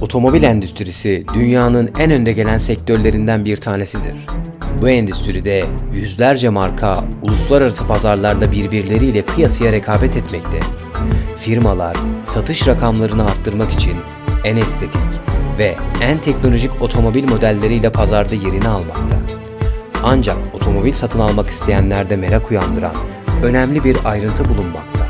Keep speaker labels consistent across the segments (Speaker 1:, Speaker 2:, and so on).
Speaker 1: Otomobil endüstrisi dünyanın en önde gelen sektörlerinden bir tanesidir. Bu endüstride yüzlerce marka uluslararası pazarlarda birbirleriyle kıyasıya rekabet etmekte. Firmalar satış rakamlarını arttırmak için en estetik ve en teknolojik otomobil modelleriyle pazarda yerini almakta. Ancak otomobil satın almak isteyenlerde merak uyandıran önemli bir ayrıntı bulunmakta.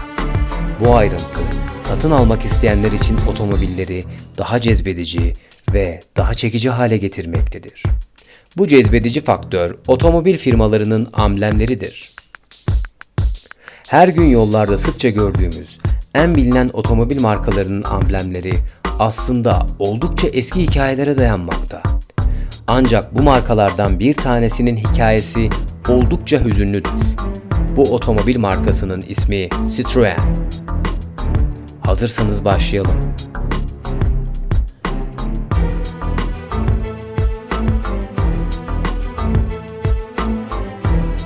Speaker 1: Bu ayrıntı satın almak isteyenler için otomobilleri daha cezbedici ve daha çekici hale getirmektedir. Bu cezbedici faktör otomobil firmalarının amblemleridir. Her gün yollarda sıkça gördüğümüz en bilinen otomobil markalarının amblemleri aslında oldukça eski hikayelere dayanmakta. Ancak bu markalardan bir tanesinin hikayesi oldukça hüzünlüdür. Bu otomobil markasının ismi Citroën. Hazırsanız başlayalım.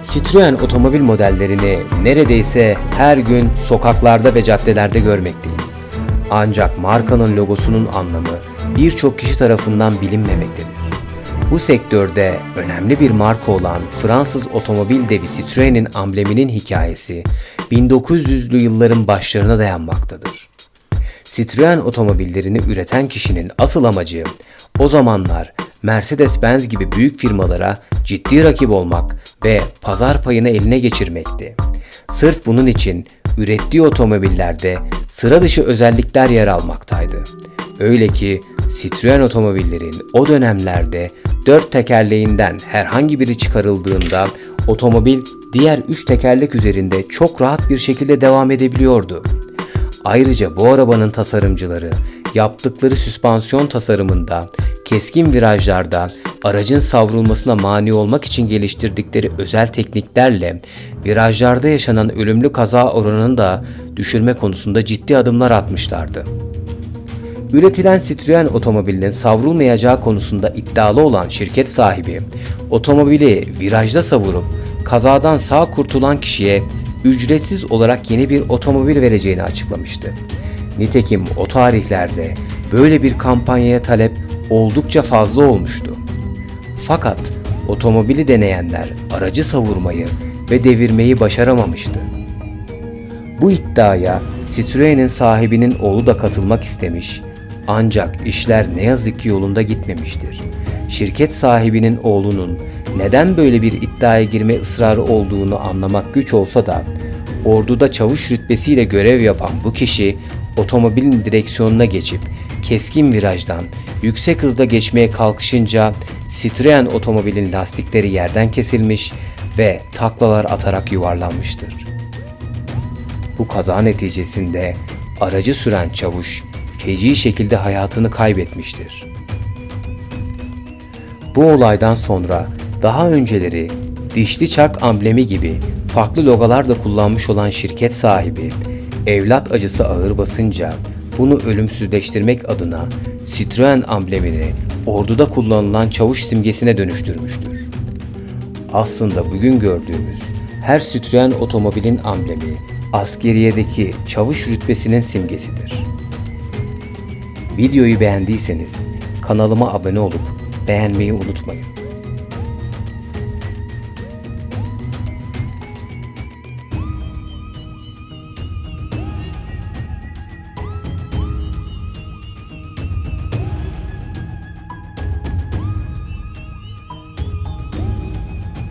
Speaker 1: Citroen otomobil modellerini neredeyse her gün sokaklarda ve caddelerde görmekteyiz. Ancak markanın logosunun anlamı birçok kişi tarafından bilinmemektedir. Bu sektörde önemli bir marka olan Fransız otomobil devi Citroen'in ambleminin hikayesi 1900'lü yılların başlarına dayanmaktadır. Citroen otomobillerini üreten kişinin asıl amacı o zamanlar Mercedes-Benz gibi büyük firmalara ciddi rakip olmak ve pazar payını eline geçirmekti. Sırf bunun için ürettiği otomobillerde sıra dışı özellikler yer almaktaydı. Öyle ki Citroen otomobillerin o dönemlerde dört tekerleğinden herhangi biri çıkarıldığında otomobil diğer üç tekerlek üzerinde çok rahat bir şekilde devam edebiliyordu. Ayrıca bu arabanın tasarımcıları yaptıkları süspansiyon tasarımında keskin virajlarda aracın savrulmasına mani olmak için geliştirdikleri özel tekniklerle virajlarda yaşanan ölümlü kaza oranını da düşürme konusunda ciddi adımlar atmışlardı. Üretilen Citroen otomobilinin savrulmayacağı konusunda iddialı olan şirket sahibi, otomobili virajda savurup kazadan sağ kurtulan kişiye ücretsiz olarak yeni bir otomobil vereceğini açıklamıştı. Nitekim o tarihlerde böyle bir kampanyaya talep oldukça fazla olmuştu. Fakat otomobili deneyenler aracı savurmayı ve devirmeyi başaramamıştı. Bu iddiaya Citroen'in sahibinin oğlu da katılmak istemiş ancak işler ne yazık ki yolunda gitmemiştir. Şirket sahibinin oğlunun neden böyle bir iddiaya girme ısrarı olduğunu anlamak güç olsa da orduda çavuş rütbesiyle görev yapan bu kişi otomobilin direksiyonuna geçip keskin virajdan yüksek hızda geçmeye kalkışınca Citroen otomobilin lastikleri yerden kesilmiş ve taklalar atarak yuvarlanmıştır. Bu kaza neticesinde aracı süren çavuş feci şekilde hayatını kaybetmiştir. Bu olaydan sonra daha önceleri dişli çark amblemi gibi farklı logolar da kullanmış olan şirket sahibi evlat acısı ağır basınca bunu ölümsüzleştirmek adına Citroen amblemini orduda kullanılan çavuş simgesine dönüştürmüştür. Aslında bugün gördüğümüz her Citroen otomobilin amblemi askeriyedeki çavuş rütbesinin simgesidir. Videoyu beğendiyseniz kanalıma abone olup beğenmeyi unutmayın.